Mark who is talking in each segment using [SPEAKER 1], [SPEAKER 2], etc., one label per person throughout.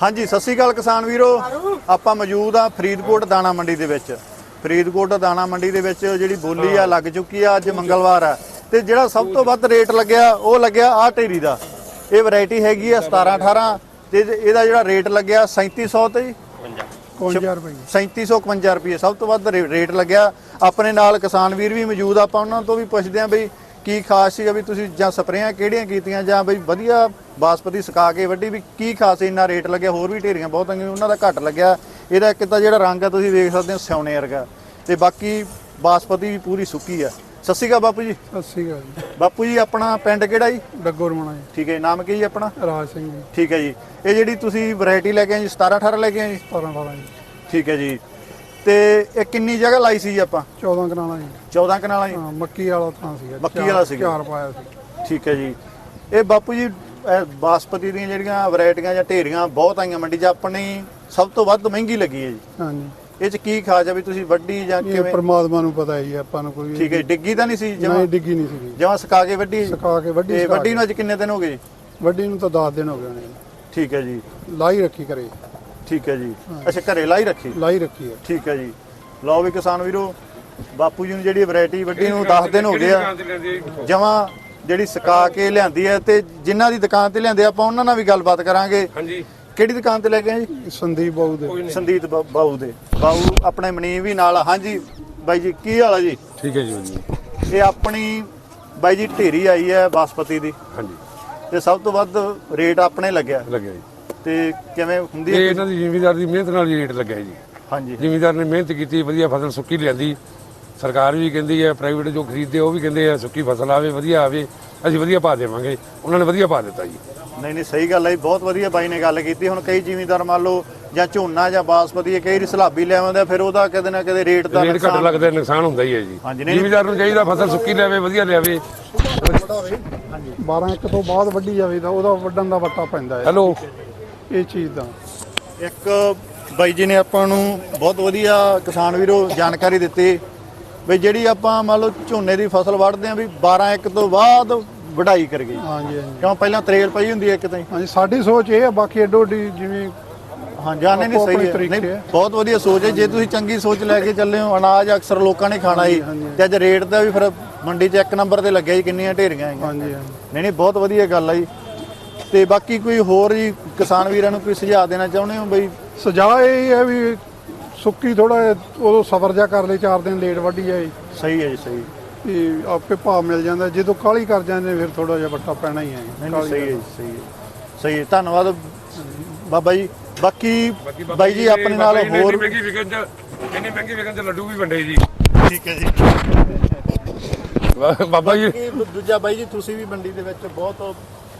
[SPEAKER 1] ਹਾਂਜੀ ਸਤਿ ਸ਼੍ਰੀ ਅਕਾਲ ਕਿਸਾਨ ਵੀਰੋ। ਆਪਾਂ ਮੌਜੂਦ ਆ ਫਰੀਦਕੋਟ ਦਾਣਾ ਮੰਡੀ ਦੇ ਵਿੱਚ। ਫਰੀਦਕੋਟ ਦਾਣਾ ਮੰਡੀ ਦੇ ਵਿੱਚ ਜਿਹੜੀ ਬੋਲੀ ਆ ਲੱਗ ਚੁੱਕੀ ਆ ਅੱਜ ਮੰਗਲਵਾਰ ਆ। ਤੇ ਜਿਹੜਾ ਸਭ ਤੋਂ ਵੱਧ ਰੇਟ ਲੱਗਿਆ ਉਹ ਲੱਗਿਆ ਆ ਢੇਰੀ ਦਾ। ਇਹ ਵੈਰਾਈਟੀ ਹੈਗੀ ਆ 17 18 ਤੇ ਇਹਦਾ ਜਿਹੜਾ ਰੇਟ ਲੱਗਿਆ 3700 ਤੇ ਜੀ।
[SPEAKER 2] 50 ਰੁਪਏ
[SPEAKER 1] 3751 ਰੁਪਏ ਸਭ ਤੋਂ ਵੱਧ ਰੇਟ ਲੱਗਿਆ। ਆਪਣੇ ਨਾਲ ਕਿਸਾਨ ਵੀਰ ਵੀ ਮੌਜੂਦ ਆਪਾਂ ਉਹਨਾਂ ਤੋਂ ਵੀ ਪੁੱਛਦੇ ਆਂ ਬਈ ਕੀ ਖਾਸ ਸੀਗਾ ਵੀ ਤੁਸੀਂ ਜਾਂ ਸਪਰੇਆਂ ਕਿਹੜੀਆਂ ਕੀਤੀਆਂ ਜਾਂ ਬਈ ਵਧੀਆ ਬਾਸਪਤੀ ਸੁਕਾ ਕੇ ਵੱਡੀ ਵੀ ਕੀ ਖਾਸ ਇੰਨਾ ਰੇਟ ਲੱਗਿਆ ਹੋਰ ਵੀ ਢੇਰੀਆਂ ਬਹੁਤ ਆਈਆਂ ਉਹਨਾਂ ਦਾ ਘੱਟ ਲੱਗਿਆ। ਇਹਦਾ ਇੱਕ ਤਾਂ ਜਿਹੜਾ ਰੰਗ ਆ ਤੁਸੀਂ ਵੇਖ ਸਕਦੇ ਹੋ ਸਿਉਣੇ ਵਰਗਾ। ਤੇ ਬਾਕੀ ਬਾਸਪਤੀ ਵੀ ਪੂਰੀ ਸੁੱਕੀ ਆ। ਸਤਿ ਸ਼੍ਰੀ ਅਕਾਲ ਬਾਪੂ ਜੀ।
[SPEAKER 2] ਸਤਿ ਸ੍ਰੀ ਅਕਾਲ ਜੀ।
[SPEAKER 1] ਬਾਪੂ ਜੀ ਆਪਣਾ ਪਿੰਡ ਕਿਹੜਾ ਜੀ?
[SPEAKER 2] ਡੱਗੋ ਰਮਣਾ ਜੀ।
[SPEAKER 1] ਠੀਕ ਹੈ ਨਾਮ ਕੀ ਜੀ ਆਪਣਾ?
[SPEAKER 2] ਰਾਜ ਸਿੰਘ ਜੀ।
[SPEAKER 1] ਠੀਕ ਹੈ ਜੀ। ਇਹ ਜਿਹੜੀ ਤੁਸੀਂ ਵੈਰਾਈਟੀ ਲੈ ਕੇ ਆਏ ਜੀ 17 18 ਲੈ ਕੇ ਆਏ ਜੀ?
[SPEAKER 2] 17 18 ਜੀ।
[SPEAKER 1] ਠੀਕ ਹੈ ਜੀ। ਤੇ ਇਹ ਕਿੰਨੀ ਜਗ੍ਹਾ ਲਾਈ ਸੀ ਜੀ ਆਪਾਂ?
[SPEAKER 2] 14 ਕਨਾਲਾਂ ਜੀ।
[SPEAKER 1] 14 ਕਨਾਲਾਂ ਜੀ?
[SPEAKER 2] ਹਾਂ ਮੱਕੀ ਵਾਲਾ ਥਾਂ ਸੀਗਾ
[SPEAKER 1] ਮੱਕੀ ਵਾਲਾ ਸੀਗਾ।
[SPEAKER 2] ਚਾਰ ਪਾਇਆ ਸੀ।
[SPEAKER 1] ਠੀਕ ਹੈ ਜੀ। ਇਹ ਬਾਪੂ ਜੀ ਇਹ ਬਾਸਪਤੀ ਦੀਆਂ ਜਿਹੜੀਆਂ ਵੈਰਾਈਟੀਆਂ ਜਾਂ ਢੇਰੀਆਂ ਬਹੁਤ ਆਈਆਂ ਮੰਡੀ 'ਚ ਆਪਣੀ ਸਭ ਤੋਂ ਵੱਧ ਮਹਿੰਗੀ ਲੱਗੀ ਹੈ ਜੀ।
[SPEAKER 2] ਹਾਂਜੀ।
[SPEAKER 1] ਇਹ 'ਚ ਕੀ ਖਾਸ ਆ ਵੀ ਤੁਸੀਂ ਵੱਡੀ ਜਾਂ
[SPEAKER 2] ਇਹ
[SPEAKER 1] ਕਿਵੇਂ?
[SPEAKER 2] ਪਰਮਾਤਮਾ ਨੂੰ ਪਤਾ ਹੈ ਜੀ ਆਪਾਂ ਨੂੰ ਕੋਈ
[SPEAKER 1] ਠੀਕ ਹੈ ਡਿੱਗੀ ਤਾਂ ਨਹੀਂ ਸੀ ਜਮਾ?
[SPEAKER 2] ਨਹੀਂ ਡਿੱਗੀ ਨਹੀਂ ਸੀਗੀ।
[SPEAKER 1] ਜਮਾ ਸੁਕਾ ਕੇ ਵੱਡੀ?
[SPEAKER 2] ਸੁਕਾ ਕੇ ਵੱਡੀ
[SPEAKER 1] ਤੇ
[SPEAKER 2] ਸੁਕਾ
[SPEAKER 1] ਵੱਡੀ। ਨੂੰ ਅੱਜ ਕਿੰਨੇ ਦਿਨ ਹੋ ਗਏ? ਜੀ?
[SPEAKER 2] ਵੱਡੀ ਨੂੰ ਤਾਂ 10 ਦਿਨ ਹੋ ਗਏ ਨੇ
[SPEAKER 1] ਠੀਕ ਹੈ ਜੀ।
[SPEAKER 2] ਲਾਈ ਰੱਖੀ ਕਰੇ
[SPEAKER 1] ਠੀਕ ਹੈ ਜੀ। ਅੱਛਾ ਘਰੇ ਲਾਈ ਰੱਖੀ?
[SPEAKER 2] ਲਾਈ ਰੱਖੀ ਹੈ।
[SPEAKER 1] ਠੀਕ ਹੈ ਜੀ। ਲਓ ਵੀ ਕਿਸਾਨ ਵੀਰੋ ਬਾਪੂ ਜੀ ਨੂੰ ਜਿਹੜੀ ਵੈਰਾਈਟੀ ਵੱਡੀ ਨੂੰ 10 ਦਿਨ ਹੋ ਗਏ ਆ ਜਮਾ ਜਿਹੜੀ ਸੁਕਾ ਕੇ ਲਿਆਂਦੀ ਹੈ ਤੇ ਜਿਨ੍ਹਾਂ ਦੀ ਦੁਕਾਨ ਤੇ ਲਿਆਂਦੇ ਆਪਾਂ ਉਹਨਾਂ ਨਾਲ ਵੀ ਗੱਲਬਾਤ ਕਰਾਂਗੇ।
[SPEAKER 3] ਹਾਂਜੀ।
[SPEAKER 1] ਕਿਹੜੀ ਦੁਕਾਨ ਤੇ ਲੈ ਕੇ ਆਏ ਜੀ?
[SPEAKER 2] ਸੰਦੀਪ ਬਾਬੂ ਦੇ।
[SPEAKER 1] ਸੰਦੀਪ ਬਾਊ ਦੇ। ਬਾਊ ਆਪਣੇ ਮਨੀ ਵੀ ਨਾਲ। ਹਾਂਜੀ ਬਾਈ ਜੀ ਕੀ ਹਾਲ ਆ ਜੀ?
[SPEAKER 3] ਠੀਕ ਹੈ ਜੀ
[SPEAKER 1] ਇਹ ਆਪਣੀ ਬਾਈ ਜੀ ਢੇਰੀ ਆਈ ਹੈ ਬਾਸਪਤੀ ਦੀ।
[SPEAKER 3] ਹਾਂਜੀ।
[SPEAKER 1] ਤੇ ਸਭ ਤੋਂ ਵੱਧ ਰੇਟ ਆਪਣੇ ਲੱਗਿਆ।
[SPEAKER 3] ਲੱਗਿਆ ਜੀ।
[SPEAKER 1] ਤੇ ਕਿਵੇਂ ਹੁੰਦੀ
[SPEAKER 3] ਇਹ
[SPEAKER 1] ਹੈ
[SPEAKER 3] ਇਹਨਾਂ ਦੀ ਜ਼ਿਮੀਦਾਰ ਦੀ ਮਿਹਨਤ ਨਾਲ ਹੀ ਰੇਟ ਲੱਗਿਆ ਜੀ।
[SPEAKER 1] ਹਾਂਜੀ।
[SPEAKER 3] ਜ਼ਿਮੀਦਾਰ ਨੇ ਮਿਹਨਤ ਕੀਤੀ ਵਧੀਆ ਫਸਲ ਸੁੱਕੀ ਲਿਆਂਦੀ। ਸਰਕਾਰ ਵੀ ਕਹਿੰਦੀ ਹੈ ਪ੍ਰਾਈਵੇਟ ਜੋ ਖਰੀਦਦੇ ਉਹ ਵੀ ਕਹਿੰਦੇ ਆ ਸੁੱਕੀ ਫਸਲ ਆਵੇ ਵਧੀਆ ਆਵੇ ਅਸੀਂ ਵਧੀਆ ਪਾ ਦੇਵਾਂਗੇ। ਉਹਨਾਂ ਨੇ ਵਧੀਆ ਪਾ ਦਿੱਤਾ ਜੀ।
[SPEAKER 1] ਨਹੀਂ ਨਹੀਂ ਸਹੀ ਗੱਲ ਹੈ ਜੀ, ਬਹੁਤ ਵਧੀਆ ਬਾਈ ਨੇ ਗੱਲ ਕੀਤੀ। ਹੁਣ ਕਈ ਜ਼ਿਮੀਂਦਾਰ ਮੰਨ ਲਓ ਜਾਂ ਝੋਨਾ ਜਾਂ ਬਾਸਪਤੀ ਕਈ ਵਾਰੀ ਸਲਾਬੀ ਲੈ ਆਉਂਦੇ ਆ, ਫਿਰ ਉਹਦਾ ਕਦੇ ਨਾ ਕਦੇ ਰੇਟ ਦਾ
[SPEAKER 3] ਰੇਟ ਘੱਟ
[SPEAKER 1] ਨੁਕਸਾਨ
[SPEAKER 3] ਲੱਗਦਾ ਨੁਕਸਾਨ ਹੁੰਦਾ ਹੀ ਹੈ ਜੀ। ਜ਼ਿਮੀਦਾਰ ਨੂੰ ਚਾਹੀਦਾ ਫਸਲ ਸੁੱਕੀ ਲਿਆਵੇ ਵਧੀਆ ਲਿਆਵੇ।
[SPEAKER 2] 12 ਇੱਕ ਤੋਂ ਬਾਅਦ ਵੱਢੀ ਜਾਵੇ ਤਾਂ ਉਹਦਾ ਵੱਢਣ ਦਾ ਵੱਟਾ ਪੈਂਦਾ ਹੈ।
[SPEAKER 3] ਹੈਲੋ।
[SPEAKER 2] ਇਹ ਚੀਜ਼ ਦਾ।
[SPEAKER 1] ਇੱਕ ਬਾਈ ਜੀ ਨੇ ਆਪਾਂ ਨੂੰ ਬਹੁਤ ਵਧੀਆ ਕਿਸਾਨ ਵੀਰੋ ਜਾਣਕਾਰੀ ਦਿੱਤੀ। ਵੀ ਜਿਹੜੀ ਆਪਾਂ ਮੰਨ ਲਓ ਝੋਨੇ ਦੀ ਫਸਲ ਵੱਢਦੇ ਆ ਵੀ 12 ਇੱਕ ਤੋਂ ਬਾਅਦ ਵਢਾਈ ਕਰ ਗਈ।
[SPEAKER 2] ਹਾਂਜੀ ਹਾਂਜੀ।
[SPEAKER 1] ਕਿਉਂ ਪਹਿਲਾਂ ਤਰੇਲ ਪਈ ਹੁੰਦੀ ਹੈ ਕਿਤੇ
[SPEAKER 2] ਹਾਂਜੀ ਸਾਡੀ ਸੋਚ ਇਹ ਹੈ ਬਾਕੀ ਐਡੋ ਅੱਡੀ ਜਿਵੇਂ
[SPEAKER 1] ਹਾਂ ਜਾਣੇ ਨਹੀਂ
[SPEAKER 2] ਆਪੋ
[SPEAKER 1] ਸਹੀ
[SPEAKER 2] ਆਪਣੇ
[SPEAKER 1] ਹੈ।
[SPEAKER 2] ਤਰੀਕੇ
[SPEAKER 1] ਨਹੀਂ
[SPEAKER 2] ਹੈ।
[SPEAKER 1] ਬਹੁਤ ਵਧੀਆ ਸੋਚ ਹੈ। ਜੇ ਤੁਸੀਂ ਚੰਗੀ ਸੋਚ ਲੈ ਕੇ ਚੱਲੇ ਹੋ ਅਨਾਜ ਅਕਸਰ ਲੋਕਾਂ ਨੇ ਖਾਣਾ ਹੀ ਤੇ ਅੱਜ ਰੇਟ ਦਾ ਵੀ ਫਿਰ ਮੰਡੀ 'ਚ ਇੱਕ ਨੰਬਰ ਤੇ ਲੱਗਿਆ ਜੀ ਕਿੰਨੀਆਂ ਢੇਰੀਆਂ ਹੈਗੀਆਂ।
[SPEAKER 2] ਹਾਂਜੀ ਹਾਂਜੀ।
[SPEAKER 1] ਨਹੀਂ ਨਹੀਂ ਬਹੁਤ ਵਧੀਆ ਗੱਲ ਆ ਜੀ। ਤੇ ਬਾਕੀ ਕੋਈ ਹੋਰ ਜੀ ਕਿਸਾਨ ਵੀਰਾਂ ਨੂੰ ਕੋਈ ਸੁਝਾਅ ਦੇਣਾ ਚਾਹੁੰਦੇ ਹੋ ਬਈ?
[SPEAKER 2] ਸਜ਼ਾ ਇਹ ਹੈ ਵੀ ਸੁੱਕੀ ਥੋੜਾ ਉਦੋਂ ਸਬਰ ਜਾ ਕਰ ਲਈ 4 ਦਿਨ ਲੇਟ ਵੱਢੀ ਜਾਏ
[SPEAKER 1] ਸਹੀ ਹੈ ਜੀ ਸਹੀ।
[SPEAKER 2] ਵੀ ਆਪੇ ਭਾਅ ਮਿਲ ਜਾਂਦਾ ਜਦੋਂ ਕਾਲੀ ਕਰ ਜਾਂਦੇ ਫਿਰ ਥੋੜਾ ਜਿਹਾ ਵੱਟਾ ਪੈਣਾ ਹੀ ਹੈ।
[SPEAKER 1] ਨਹੀਂ ਨਹੀਂ ਸਹੀ ਹੈ ਜੀ, ਸਹੀ ਹੈ। ਸਹੀ ਹੈ ਧੰਨਵਾਦ। ਬਾਬਾ ਜੀ ਬਾਕੀ ਬਾਈ ਜੀ ਆਪਣੇ ਨਾਲ ਹੋਰ
[SPEAKER 3] ਮਹਿੰਗੀ ਵਿਕਣ ਚ ਇੰਨੀ ਮਹਿੰਗੀ ਵਿਕਣ ਚ ਲੱਡੂ ਵੀ ਵੰਡੇ ਜੀ।
[SPEAKER 1] ਠੀਕ ਹੈ ਜੀ।
[SPEAKER 3] ਬਾਬਾ ਜੀ।
[SPEAKER 1] ਦੂਜਾ ਬਾਈ ਜੀ ਤੁਸੀਂ ਵੀ ਮੰਡੀ ਦੇ ਵਿੱਚ ਬਹੁਤ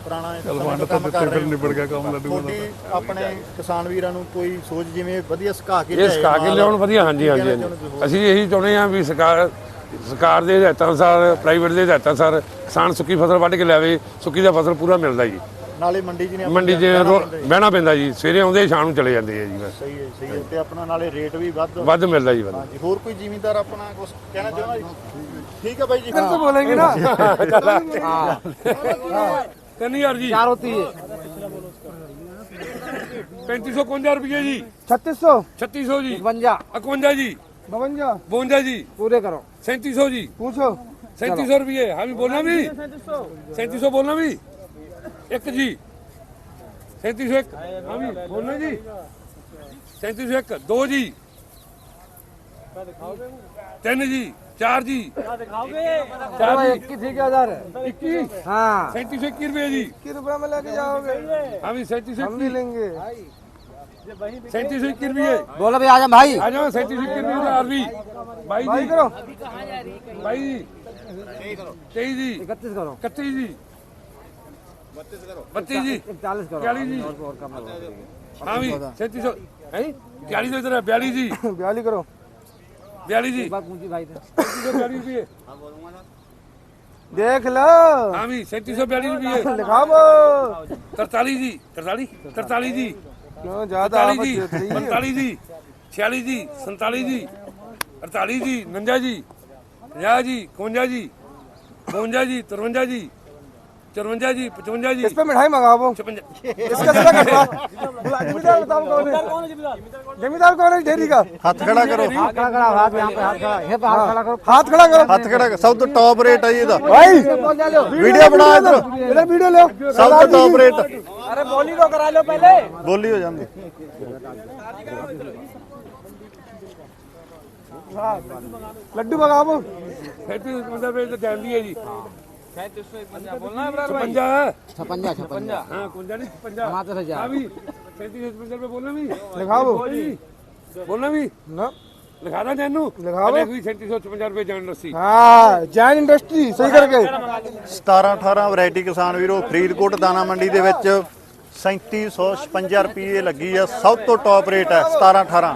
[SPEAKER 1] ਪੁਰਾਣਾ ਚਲ ਵੰਡ ਤਾਂ ਦਿੱਤੇ ਫਿਰ
[SPEAKER 2] ਨਿਬੜ ਗਿਆ ਕੰਮ ਲੱਡੂ
[SPEAKER 1] ਦਾ ਆਪਣੇ ਕਿਸਾਨ ਵੀਰਾਂ ਨੂੰ ਕੋਈ ਸੋਚ ਜਿਵੇਂ ਵਧੀਆ ਸੁਕਾ ਕੇ
[SPEAKER 3] ਇਹ ਸੁਕਾ ਕੇ ਲਿਆਉਣ ਵਧੀਆ ਹਾਂਜੀ ਹਾਂਜੀ ਅਸੀਂ ਇਹੀ ਚਾਹੁੰਦੇ ਹਾਂ ਵੀ ਸਰਕਾਰ ਸਰਕਾਰ ਦੇ ਹਦਾਇਤਾਂ ਅਨੁਸਾਰ ਪ੍ਰਾਈਵੇਟ ਦੇ ਹਦਾਇਤਾਂ ਅਨੁਸਾਰ ਕਿਸਾਨ ਸੁੱਕੀ ਫਸਲ ਵੱਢ ਕੇ ਲਿਆਵੇ ਸੁੱਕੀ ਦਾ ਫਸਲ ਪੂਰਾ ਮਿਲਦਾ ਜੀ।
[SPEAKER 1] ਨਾਲੇ ਮੰਡੀ ਜੀ ਨੇ
[SPEAKER 3] ਮੰਡੀ
[SPEAKER 1] ਜੀ।
[SPEAKER 3] ਬਹਿਣਾ ਪੈਂਦਾ ਜੀ। ਸਵੇਰੇ ਆਉਂਦੇ ਸ਼ਾਮ ਨੂੰ ਚਲੇ ਜਾਂਦੇ ਆ ਜੀ
[SPEAKER 1] ਸਹੀ ਹੈ ਸਹੀ ਹੈ। ਤੇ ਆਪਣਾ ਨਾਲੇ ਰੇਟ ਵੀ ਵੱਧ
[SPEAKER 3] ਵੱਧ ਮਿਲਦਾ ਜੀ
[SPEAKER 1] ਹਾਂਜੀ ਹੋਰ ਕੋਈ ਜ਼ਿਮੀਂਦਾਰ ਆਪਣਾ ਕੁਝ ਕਹਿਣਾ ਚਾਹੁੰਦਾ ਜੀ? ਠੀਕ ਹੈ ਬਾਈ ਜੀ।
[SPEAKER 3] ਫਿਰ ਤਾਂ ਬੋਲेंगे ਨਾ। ਹਾਂ।
[SPEAKER 4] 3000 जी चार होती है
[SPEAKER 3] 3551 रुपये जी
[SPEAKER 4] छत्तीस सौ
[SPEAKER 3] 3600 जी
[SPEAKER 4] इकवंजा
[SPEAKER 3] 51 जी
[SPEAKER 4] बवंजा
[SPEAKER 3] 52 जी
[SPEAKER 4] पूरे करो
[SPEAKER 3] 3700 जी
[SPEAKER 4] पूछो
[SPEAKER 3] सैंतीस सौ रुपये हमें बोलना भी सैंतीस सौ बोलना भी एक जी सैंतीस सौ एक हमें बोलना जी सैंतीस सौ एक दो जी ਤਿੰਨ ਜੀ
[SPEAKER 4] चार जी। चार इक्कीस एक हज़ार
[SPEAKER 3] इक्कीस?
[SPEAKER 4] हाँ
[SPEAKER 3] सैंतीस इक्कीस रुपए
[SPEAKER 4] जी। इक्कीस रुपए में लेके जाओगे
[SPEAKER 3] अभी
[SPEAKER 4] सैंतीस भी लेंगे।
[SPEAKER 3] सैंतीस इक्कीस रुपये।
[SPEAKER 4] बोलो भाई आ भाई।
[SPEAKER 3] आ सैंतीस इक्कीस रुपये तो अरबी
[SPEAKER 4] भाई
[SPEAKER 3] जी।
[SPEAKER 4] करो।
[SPEAKER 3] भाई जी। तेईस जी।
[SPEAKER 4] इकतीस करो।
[SPEAKER 3] इकतीस जी। बत्तीस जी।
[SPEAKER 4] चालीस करो।
[SPEAKER 3] चालीस जी।
[SPEAKER 4] और तो कम हाँ।
[SPEAKER 3] जी सैंतीस सौ बयालीस जी। बयालीस करो। 42 ਜੀ
[SPEAKER 4] बयाली करो
[SPEAKER 3] 42 ਜੀ
[SPEAKER 4] एक बात पूछी भाई से
[SPEAKER 3] 3742 ਰੁਪਏ
[SPEAKER 4] देख लो
[SPEAKER 3] ਹਾਂ ਵੀ 3742 ਰੁਪਏ
[SPEAKER 4] लिखाओ
[SPEAKER 3] 43 ਜੀ 43 43 ਜੀ
[SPEAKER 4] क्यों ज्यादा
[SPEAKER 3] 43 ਜੀ 45 जी 46 जी 47 जी 48 जी 49 जी 50 जी 51 जी 52 जी 53 जी 54 जी 55 जी
[SPEAKER 4] इस पे मिठाई मंगाओ वो
[SPEAKER 3] 56
[SPEAKER 4] इसका सीधा कटवा जिम्मेदार बताओ कौन है जिम्मेदार कौन है डेयरी का
[SPEAKER 1] हाथ खड़ा करो
[SPEAKER 4] हाथ खड़ा करो हाथ यहाँ पे हाथ खड़ा है हाथ खड़ा करो हाथ खड़ा करो
[SPEAKER 1] हाथ खड़ा करो सब तो टॉप रेट है ये दा
[SPEAKER 4] भाई
[SPEAKER 1] वीडियो बनाओ इधर
[SPEAKER 4] इधर वीडियो लो
[SPEAKER 1] सब तो टॉप रेट
[SPEAKER 4] अरे बोली तो करा लो पहले
[SPEAKER 1] बोली हो जांदी
[SPEAKER 4] लड्डू मंगाओ
[SPEAKER 3] लड्डू 55 रुपए तो जानती है जी ਬੋਲਣਾ ਹੈ 56
[SPEAKER 4] छपंजा छपंजा
[SPEAKER 3] ਹਾਂ 55 ਨਹੀਂ 56
[SPEAKER 4] मात्र से
[SPEAKER 3] ਹਾਂ ਵੀ 37 ਰੁਪਏ ਬੋਲਣਾ ਵੀ
[SPEAKER 4] लिखाओ
[SPEAKER 3] ਜੀ ਬੋਲਣਾ ਵੀ
[SPEAKER 4] ना
[SPEAKER 3] ਲਿਖਾ ਦਾਂ ਤੈਨੂੰ
[SPEAKER 4] ਲਿਖਾ ਦਿਓ।
[SPEAKER 3] ਕੋਈ 3756 ਰੁਪਏ ਜਾਣ ਲੱਸੀ
[SPEAKER 4] हाँ जैन इंडस्ट्री सही करके
[SPEAKER 1] 17 18 ਵੈਰਾਈਟੀ ਕਿਸਾਨ ਵੀਰੋ ਫਰੀਦਕੋਟ ਦਾਣਾ ਮੰਡੀ ਦੇ ਵਿੱਚ 3756 ਰੁਪਏ ਲੱਗੀ ਆ ਸਭ ਤੋਂ ਟੌਪ ਰੇਟ ਹੈ 17 18